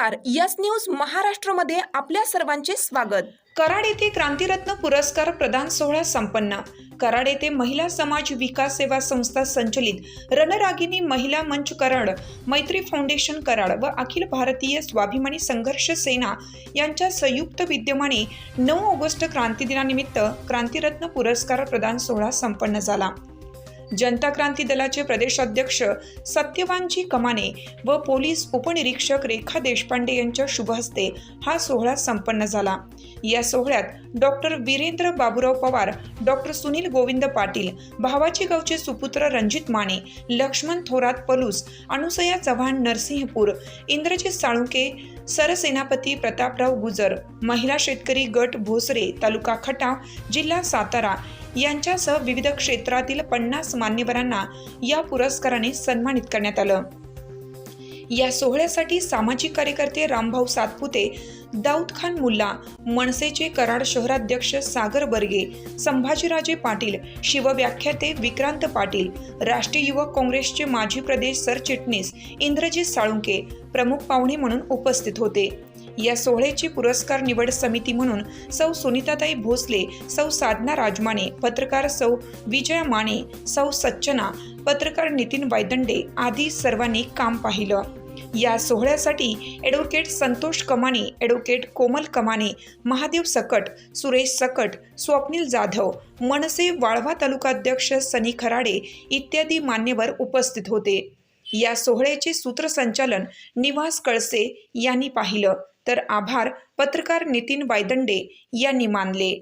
नमस्कार yes news महाराष्ट्रमध्ये आपल्या सर्वांचे स्वागत. कराड येथे क्रांतिरत्न पुरस्कार प्रदान सोहळा संपन्न. कराड येथे महिला समाज विकास सेवा संस्था संचलित रणरागिनी महिला मंच कराड मैत्री फाउंडेशन कराड व अखिल भारतीय स्वाभिमानी संघर्ष सेना यांच्या संयुक्त विद्यमाने नऊ ऑगस्ट क्रांती दिनानिमित्त क्रांतिरत्न पुरस्कार प्रदान सोहळा संपन्न झाला. जनता क्रांती दलाचे प्रदेशाध्यक्ष सत्यवानजी कमाने व पोलीस उपनिरीक्षक रेखा देशपांडे यांच्या शुभहस्ते हा सोहळा संपन्न झाला. या सोहळ्यात डॉक्टर वीरेंद्र बाबुराव पवार डॉक्टर सुनील गोविंद पाटील भावाची गावचे सुपुत्र रणजित माने लक्ष्मण थोरात पलूस अनुसया चव्हाण नरसिंहपूर इंद्रजित साळुंके सरसेनापती प्रतापराव गुजर महिला शेतकरी गट भोसरे तालुका खटाव जिल्हा सातारा यांच्यासह विविध क्षेत्रातील पन्नास मान्यवरांना या पुरस्काराने सन्मानित करण्यात आलं. या सोहळ्यासाठी सामाजिक कार्यकर्ते रामभाऊ सातपुते दाऊद खान मुल्ला मनसेचे कराड शहराध्यक्ष सागर बर्गे संभाजीराजे पाटील शिवव्याख्याते विक्रांत पाटील राष्ट्रीय युवक काँग्रेसचे माजी प्रदेश सरचिटणीस इंद्रजित साळुंके प्रमुख पाहुणे म्हणून उपस्थित होते. या सोहळ्याची पुरस्कार निवड समिती म्हणून सौ सुनीताताई भोसले सौ साधना राजमाने पत्रकार सौ विजया माने सौ सच्चना पत्रकार नितीन वायदंडे आदी सर्वांनी काम पाहिलं. या सोहळ्यासाठी ॲडव्होकेट संतोष कमाने ॲडव्होकेट कोमल कमाने महादेव सकट सुरेश सकट स्वप्नील जाधव मनसे वाळवा तालुकाध्यक्ष सनी खराडे इत्यादी मान्यवर उपस्थित होते. या सोहळ्याचे सूत्रसंचालन निवास कळसे यांनी पाहिलं. तर आभार पत्रकार नितीन वायदंडे यांनी मानले.